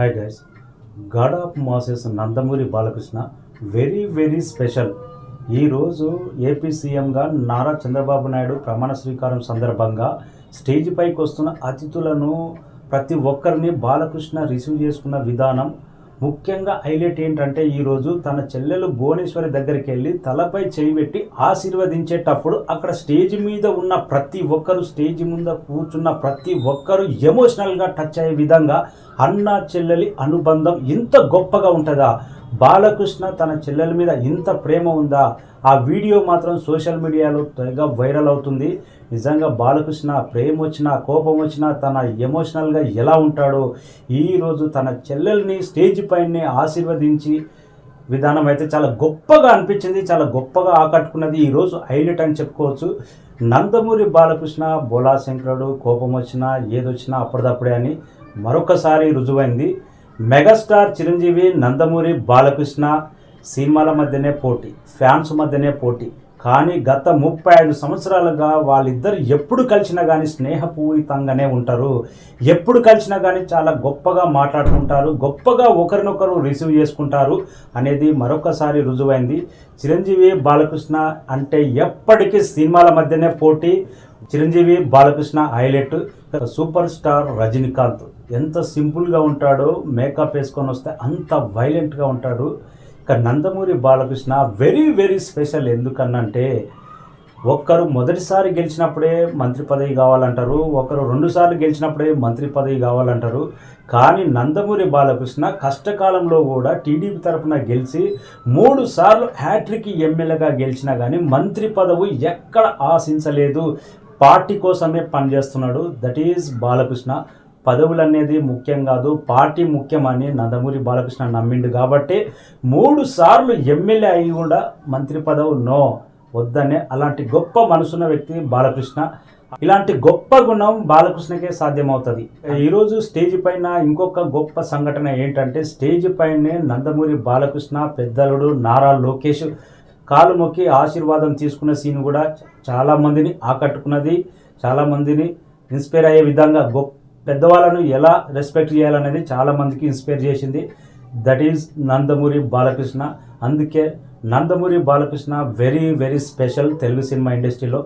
Hi guys god of masses Nandamuri Balakrishna very very special ఈరోజు AP సీఎంగా నారా చంద్రబాబు నాయుడు ప్రమాణ స్వీకారం సందర్భంగా స్టేజ్ పైకి వస్తున్న అతిథులను ప్రతి ఒక్కరిని బాలకృష్ణ రిసీవ్ చేసుకున్న విధానం ముఖ్యంగా హైలైట్ ఏంటంటే ఈరోజు తన చెల్లెలు భువనేశ్వరి దగ్గరికి వెళ్ళి తలపై చేయి పెట్టి ఆశీర్వదించేటప్పుడు అక్కడ స్టేజ్ మీద ఉన్న ప్రతి ఒక్కరు స్టేజ్ ముందు కూర్చున్న ప్రతి ఒక్కరు ఎమోషనల్గా టచ్ అయ్యే విధంగా అన్న చెల్లెలి అనుబంధం ఇంత గొప్పగా ఉంటుందా? బాలకృష్ణ తన చెల్లెల మీద ఇంత ప్రేమ ఉందా? ఆ వీడియో మాత్రం సోషల్ మీడియాలో తెగ వైరల్ అవుతుంది. నిజంగా బాలకృష్ణ ప్రేమ వచ్చినా కోపం వచ్చినా తన ఎమోషనల్గా ఎలా ఉంటాడో ఈరోజు తన చెల్లెల్ని స్టేజ్ పైనే ఆశీర్వదించి విధానం అయితే చాలా గొప్పగా అనిపించింది. చాలా గొప్పగా ఆకట్టుకున్నది ఈరోజు హైలైట్ అని చెప్పుకోవచ్చు. నందమూరి బాలకృష్ణ బోలా శంకరుడు కోపం వచ్చినా ఏదొచ్చినా అప్పటిదప్పుడే అని మరొకసారి రుజువైంది. మెగాస్టార్ చిరంజీవి నందమూరి బాలకృష్ణ సినిమాల మధ్యనే పోటీ ఫ్యాన్స్ మధ్యనే పోటీ. కానీ గత ముప్పై ఐదు సంవత్సరాలుగా వాళ్ళిద్దరు ఎప్పుడు కలిసినా కానీ స్నేహపూరితంగానే ఉంటారు. ఎప్పుడు కలిసినా కానీ చాలా గొప్పగా మాట్లాడుకుంటారు. గొప్పగా ఒకరినొకరు రిసీవ్ చేసుకుంటారు అనేది మరొకసారి రుజువైంది. చిరంజీవి బాలకృష్ణ అంటే ఎప్పటికీ సినిమాల మధ్యనే పోటీ. Chiranjeevi Balakrishna highlight. Super star Rajinikanth. ఎంత సింపుల్గా ఉంటాడో మేకప్ వేసుకొని వస్తే అంత వైలెంట్గా ఉంటాడు. ఇక Nandamuri Balakrishna very very special ఎందుకనంటే ఒక్కరు మొదటిసారి గెలిచినప్పుడే మంత్రి పదవి కావాలంటారు ఒకరు రెండుసార్లు గెలిచినప్పుడే మంత్రి పదవి కావాలంటారు. కానీ నందమూరి బాలకృష్ణ కష్టకాలంలో కూడా టీడీపీ తరఫున గెలిచి మూడు సార్లు హ్యాట్రిక్ ఎమ్మెల్యేగా గెలిచినా కానీ మంత్రి పదవి ఎక్కడ ఆశించలేదు. పార్టీ కోసమే పనిచేస్తున్నాడు. That is Balakrishna. పదవులు అనేది ముఖ్యం కాదు పార్టీ ముఖ్యమని నందమూరి బాలకృష్ణ నమ్మిండు కాబట్టి మూడు సార్లు ఎమ్మెల్యే అయి కూడా మంత్రి పదవు నో వద్దనే. అలాంటి గొప్ప మనసున్న వ్యక్తి బాలకృష్ణ. ఇలాంటి గొప్ప గుణం బాలకృష్ణకే సాధ్యమవుతుంది. ఈరోజు స్టేజ్ పైన ఇంకొక గొప్ప సంఘటన ఏంటంటే స్టేజ్ పైనే నందమూరి బాలకృష్ణ పెద్దలుడు నారా లోకేష్ కాలు మొక్కి ఆశీర్వాదం తీసుకున్న సీన్ కూడా చాలామందిని ఆకట్టుకున్నది చాలామందిని ఇన్స్పైర్ అయ్యే విధంగా గొప్ప పెద్దవాళ్ళను ఎలా రెస్పెక్ట్ చేయాలనేది చాలా మందికి ఇన్స్పైర్ చేసింది. That is Nandamuri Balakrishna. అందుకే Nandamuri Balakrishna very very special Telugu cinema ఇండస్ట్రీలో.